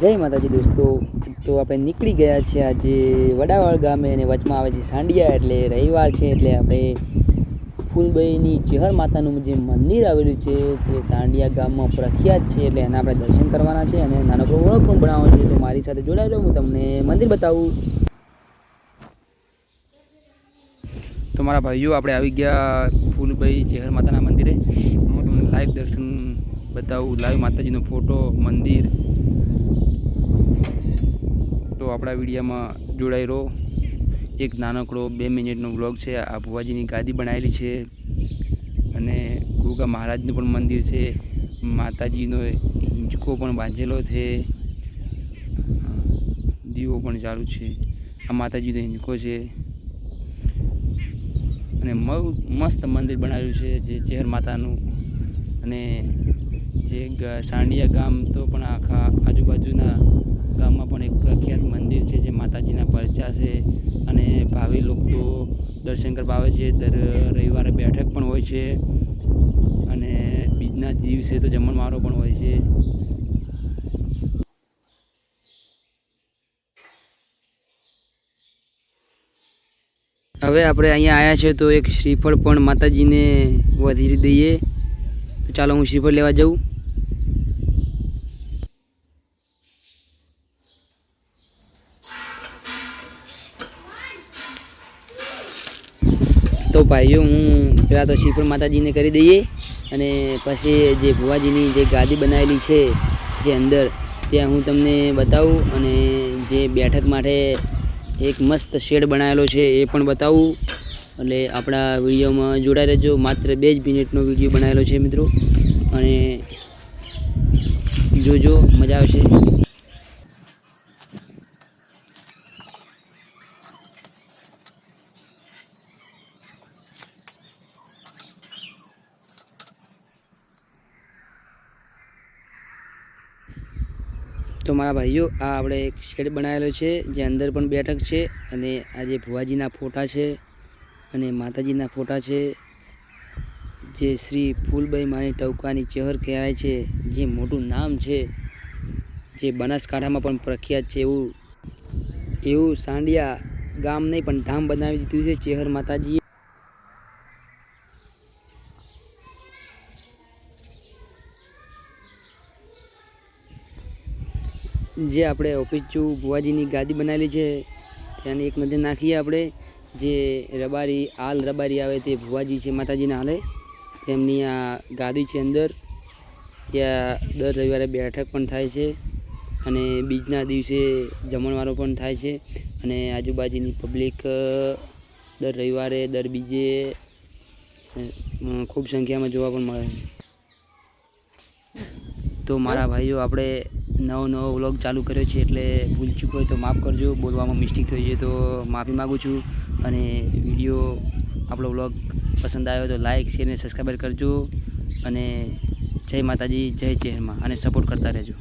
જય માતાજી દોસ્તો. તો આપણે નીકળી ગયા છે આજે વડાવાળ ગામે અને વચમાં આવે છે સાંડિયા એટલે રવિવાર છે એટલે આપણે ફૂલબઈની ચેહર માતાનું જે મંદિર આવેલું છે તે સાંડિયા ગામમાં પ્રખ્યાત છે એટલે એના આપણે દર્શન કરવાના છે અને નાનકડો ઓળખ પણ બનાવવાનો છે. તો મારી સાથે જોડાયેલો હું તમને મંદિર બતાવું. તો મારા ભાઈઓ, આપણે આવી ગયા ફૂલભાઈ ચેહર માતાના મંદિરે. હું તમને લાઈવ દર્શન બતાવું. લાઈવ માતાજીનો ફોટો મંદિર તો આપણા વિડીયામાં રહો. એક નાનકડો બે મિનિટનો વ્લોગ છે. આ ભુવાજીની ગાદી બનાવેલી છે અને ગુગા મહારાજનું પણ મંદિર છે. માતાજીનો હિંચકો પણ બાંધેલો છે. દીવો પણ ચાલુ છે. આ માતાજીનો હિંચકો છે. અને મસ્ત મંદિર બનાવ્યું છે જે ચેર માતાનું. અને જે સાંડિયા ગામ તો પણ આખા આજુબાજુના ગામમાં પણ એક પ્રખ્યાત મંદિર છે જે માતાજીના પરચા છે અને ભાવિ લોકો દર્શન કરવા આવે છે. દર રવિવારે બેઠક પણ હોય છે અને બીજના દિવસે તો જમણવારો પણ હોય છે. હવે આપણે અહીંયા આવ્યા છે તો એક શ્રીફળ પણ માતાજીને વધી દઈએ. તો ચાલો હું શ્રીફળ લેવા જાઉં. તો ભાઈઓ, હું પહેલાં તો શ્રીફળ માતાજીને કરી દઈએ અને પછી જે ભુવાજીની જે ગાદી બનાવેલી છે, જે અંદર, ત્યાં હું તમને બતાવું અને જે બેઠક માટે એક મસ્ત શેડ બનાવેલો છે એ પણ બતાવું. એટલે આપણા વિડીયોમાં જોડાઈ રહેજો. માત્ર બે જ મિનિટનો વીડિયો બનાવેલો છે મિત્રો. અને જોજો, મજા આવશે. તો મારા ભાઈઓ, આ આપણે એક શેડ બનાવેલો છે, જે અંદર પણ બેઠક છે અને આ જે ભુવાજીના ફોટા છે અને માતાજીના ફોટા છે, જે શ્રી ફૂલબાઈ માની ટવકાની ચેહર કહેવાય છે, જે મોટું નામ છે, જે બનાસકાંઠામાં પણ પ્રખ્યાત છે એવું એવું સાંડિયા ગામ નહીં પણ ધામ બનાવી દીધું છે ચેહર માતાજીએ. જે આપણે ઓફિસ ચુ ભુવાજીની ગાદી બનાવેલી છે, ત્યાંની એક નજર નાખીએ આપણે, જે રબારી હાલ રબારી આવે તે ભુવાજી છે, માતાજીના હાલે. તેમની આ ગાદી છે અંદર. ત્યાં દર રવિવારે બેઠક પણ થાય છે અને બીજના દિવસે જમણવારો પણ થાય છે અને આજુબાજુની પબ્લિક દર રવિવારે, દર બીજે ખૂબ સંખ્યામાં જોવા પણ મળે છે. તો મારા ભાઈઓ, આપણે નવો નવો વ્લોગ ચાલુ કર્યો છે એટલે ભૂલ ચૂક હોય તો માફ કરજો. બોલવામાં મિસ્ટેક થઈ જાય તો માફી માગું છું. અને વીડિયો આપણો વ્લોગ પસંદ આવ્યો તો લાઇક શેર અને સબસ્ક્રાઈબર કરજો. અને જય માતાજી, જય ચહેરમાં અને સપોર્ટ કરતા રહેજો.